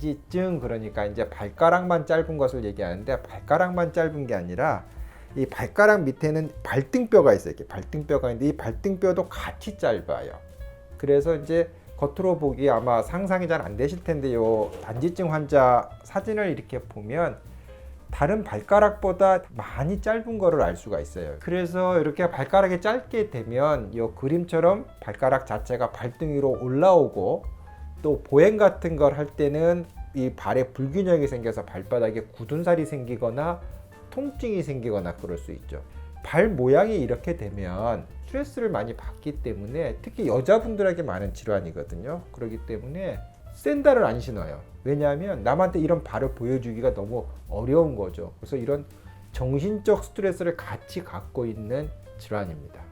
단지증 그러니까 이제 발가락만 짧은 것을 얘기하는데 발가락만 짧은 게 아니라 이 발가락 밑에는 발등뼈가 있어요. 이렇게 발등뼈가 있는데 이 발등뼈도 같이 짧아요. 그래서 이제 겉으로 보기 아마 상상이 잘 안 되실 텐데요. 단지증 환자 사진을 이렇게 보면 다른 발가락보다 많이 짧은 거를 알 수가 있어요. 그래서 이렇게 발가락이 짧게 되면 이 그림처럼 발가락 자체가 발등 위로 올라오고 또 보행 같은 걸 할 때는 이 발에 불균형이 생겨서 발바닥에 굳은 살이 생기거나 통증이 생기거나 그럴 수 있죠. 발 모양이 이렇게 되면 스트레스를 많이 받기 때문에 특히 여자분들에게 많은 질환이거든요. 그렇기 때문에 샌들을 안 신어요. 왜냐하면 남한테 이런 발을 보여주기가 너무 어려운 거죠. 그래서 이런 정신적 스트레스를 같이 갖고 있는 질환입니다.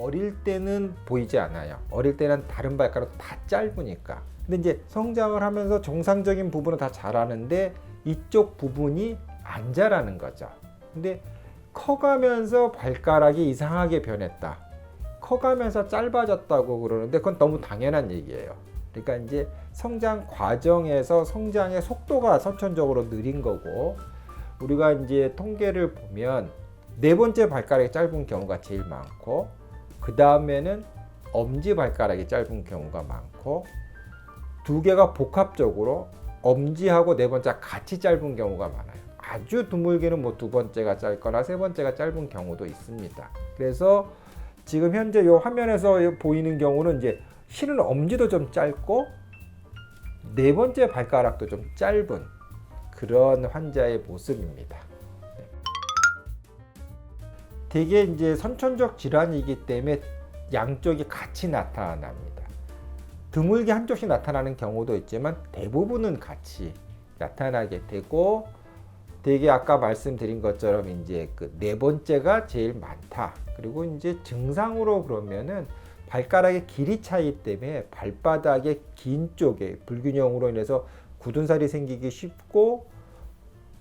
어릴 때는 보이지 않아요. 어릴 때는 다른 발가락 다 짧으니까. 근데 이제 성장을 하면서 정상적인 부분은 다 자라는데 이쪽 부분이 안 자라는 거죠. 근데 커가면서 발가락이 이상하게 변했다. 커가면서 짧아졌다고 그러는데 그건 너무 당연한 얘기예요. 그러니까 이제 성장 과정에서 성장의 속도가 선천적으로 느린 거고 우리가 이제 통계를 보면 네 번째 발가락이 짧은 경우가 제일 많고 그 다음에는 엄지 발가락이 짧은 경우가 많고 두 개가 복합적으로 엄지하고 네 번째 같이 짧은 경우가 많아요. 아주 드물게는 뭐 두 번째가 짧거나 세 번째가 짧은 경우도 있습니다. 그래서 지금 현재 이 화면에서 보이는 경우는 이제 실은 엄지도 좀 짧고 네 번째 발가락도 좀 짧은 그런 환자의 모습입니다. 네. 대개 이제 선천적 질환이기 때문에 양쪽이 같이 나타납니다. 드물게 한쪽씩 나타나는 경우도 있지만 대부분은 같이 나타나게 되고 되게 아까 말씀드린 것처럼 이제 그 네 번째가 제일 많다. 그리고 이제 증상으로 그러면은 발가락의 길이 차이 때문에 발바닥의 긴 쪽에 불균형으로 인해서 굳은 살이 생기기 쉽고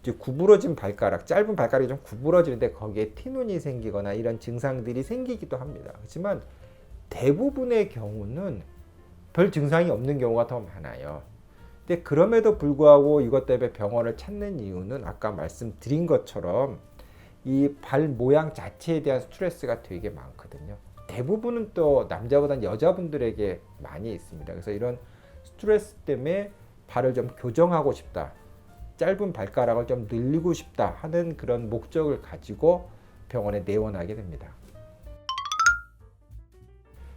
구부러진 발가락, 짧은 발가락이 좀 구부러지는데 거기에 티눈이 생기거나 이런 증상들이 생기기도 합니다. 그렇지만 대부분의 경우는 별 증상이 없는 경우가 더 많아요. 근데 그럼에도 불구하고 이것 때문에 병원을 찾는 이유는 아까 말씀드린 것처럼 이 발 모양 자체에 대한 스트레스가 되게 많거든요. 대부분은 또 남자보다는 여자분들에게 많이 있습니다. 그래서 이런 스트레스 때문에 발을 좀 교정하고 싶다. 짧은 발가락을 좀 늘리고 싶다 하는 그런 목적을 가지고 병원에 내원하게 됩니다.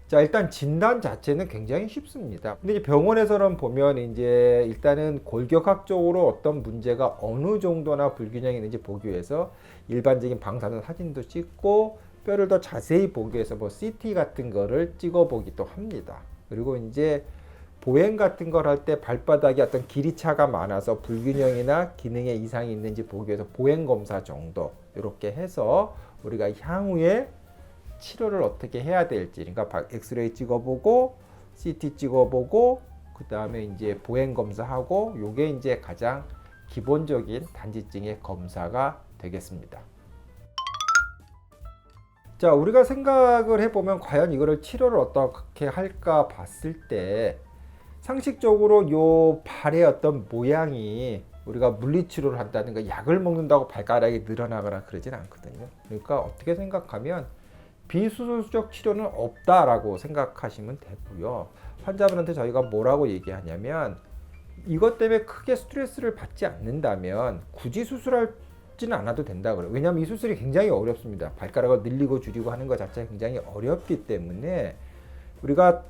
자, 일단 진단 자체는 굉장히 쉽습니다. 근데 이제 병원에서는 보면 이제 일단은 골격학적으로 어떤 문제가 어느 정도나 불균형이 있는지 보기 위해서 일반적인 방사선 사진도 찍고 뼈를 더 자세히 보기 위해서 뭐 CT 같은 거를 찍어 보기도 합니다. 그리고 이제 보행 같은 걸 할 때 발바닥에 어떤 길이 차가 많아서 불균형이나 기능에 이상이 있는지 보기 위해서 보행 검사 정도 이렇게 해서 우리가 향후에 치료를 어떻게 해야 될지 그러니까 엑스레이 찍어보고 CT 찍어보고 그 다음에 이제 보행 검사하고 요게 이제 가장 기본적인 단지증의 검사가 되겠습니다. 자 우리가 생각을 해보면 과연 이거를 치료를 어떻게 할까 봤을 때 상식적으로 요 발의 어떤 모양이 우리가 물리치료를 한다든가 약을 먹는다고 발가락이 늘어나거나 그러진 않거든요. 그러니까 어떻게 생각하면 비수술적 치료는 없다라고 생각하시면 되고요. 환자분한테 저희가 뭐라고 얘기하냐면 이것 때문에 크게 스트레스를 받지 않는다면 굳이 수술하지는 않아도 된다 그래요. 왜냐하면 이 수술이 굉장히 어렵습니다. 발가락을 늘리고 줄이고 하는 것 자체가 굉장히 어렵기 때문에 우리가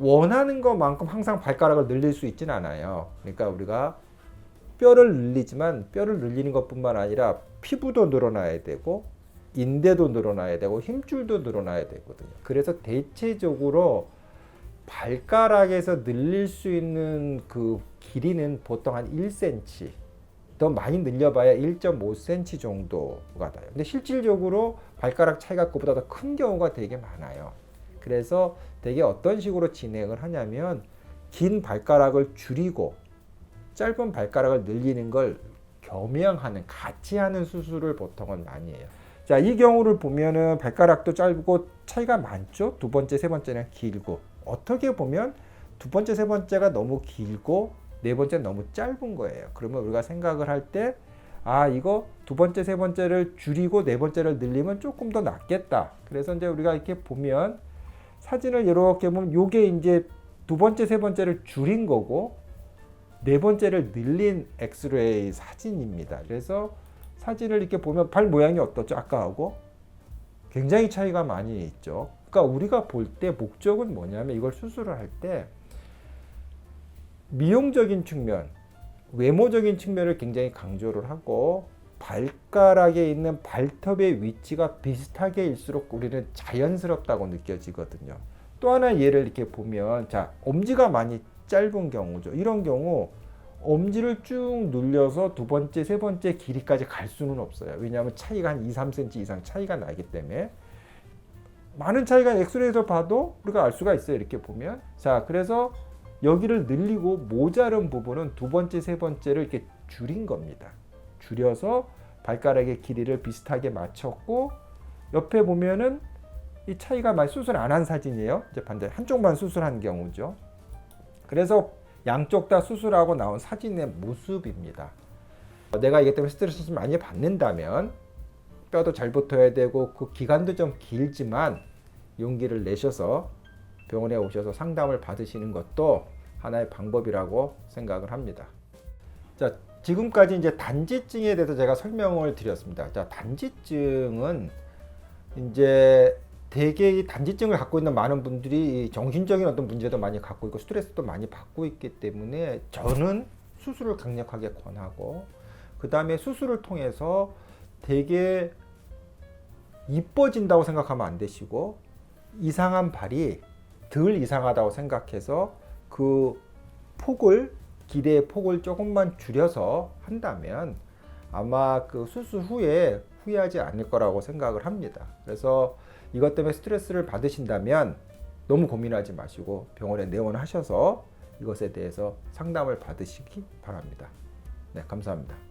원하는 것만큼 항상 발가락을 늘릴 수 있지는 않아요. 그러니까 우리가 뼈를 늘리지만 뼈를 늘리는 것뿐만 아니라 피부도 늘어나야 되고 인대도 늘어나야 되고 힘줄도 늘어나야 되거든요. 그래서 대체적으로 발가락에서 늘릴 수 있는 그 길이는 보통 한 1cm 더 많이 늘려봐야 1.5cm 정도가 돼요. 근데 실질적으로 발가락 차이가 그보다 더 큰 경우가 되게 많아요. 그래서 되게 어떤 식으로 진행을 하냐면 긴 발가락을 줄이고 짧은 발가락을 늘리는 걸 겸양하는 같이 하는 수술을 보통은 많이 해요. 자, 이 경우를 보면은 발가락도 짧고 차이가 많죠. 두 번째, 세 번째는 길고. 어떻게 보면 두 번째, 세 번째가 너무 길고 네 번째 너무 짧은 거예요. 그러면 우리가 생각을 할 때 아, 이거 두 번째, 세 번째를 줄이고 네 번째를 늘리면 조금 더 낫겠다. 그래서 이제 우리가 이렇게 보면 사진을 이렇게 보면 요게 이제 두 번째, 세 번째를 줄인 거고 네 번째를 늘린 엑스레이 사진입니다. 그래서 사진을 이렇게 보면 발 모양이 어떻죠? 아까하고 굉장히 차이가 많이 있죠. 그러니까 우리가 볼 때 목적은 뭐냐면 이걸 수술을 할 때 미용적인 측면, 외모적인 측면을 굉장히 강조를 하고 발가락에 있는 발톱의 위치가 비슷하게 일수록 우리는 자연스럽다고 느껴지거든요. 또 하나 예를 이렇게 보면 자 엄지가 많이 짧은 경우죠. 이런 경우 엄지를 쭉 눌려서 두 번째, 세 번째 길이까지 갈 수는 없어요. 왜냐하면 차이가 한 2, 3cm 이상 차이가 나기 때문에 많은 차이가 엑스레이에서 봐도 우리가 알 수가 있어요. 이렇게 보면 자 그래서 여기를 늘리고 모자른 부분은 두 번째, 세 번째를 이렇게 줄인 겁니다. 줄여서 발가락의 길이를 비슷하게 맞췄고 옆에 보면은 이 차이가 많이 수술 안 한 사진이에요. 이제 반대 한쪽만 수술한 경우죠. 그래서 양쪽 다 수술하고 나온 사진의 모습입니다. 내가 이것 때문에 스트레스를 많이 받는다면 뼈도 잘 붙어야 되고 그 기간도 좀 길지만 용기를 내셔서 병원에 오셔서 상담을 받으시는 것도 하나의 방법이라고 생각을 합니다. 자, 지금까지 이제 단지증에 대해서 제가 설명을 드렸습니다. 자, 단지증은 이제 대개 이 단지증을 갖고 있는 많은 분들이 이 정신적인 어떤 문제도 많이 갖고 있고 스트레스도 많이 받고 있기 때문에 저는 수술을 강력하게 권하고 그 다음에 수술을 통해서 되게 이뻐진다고 생각하면 안 되시고 이상한 발이 덜 이상하다고 생각해서 그 폭을 기대의 폭을 조금만 줄여서 한다면 아마 그 수술 후에 후회하지 않을 거라고 생각을 합니다. 그래서 이것 때문에 스트레스를 받으신다면 너무 고민하지 마시고 병원에 내원하셔서 이것에 대해서 상담을 받으시기 바랍니다. 네, 감사합니다.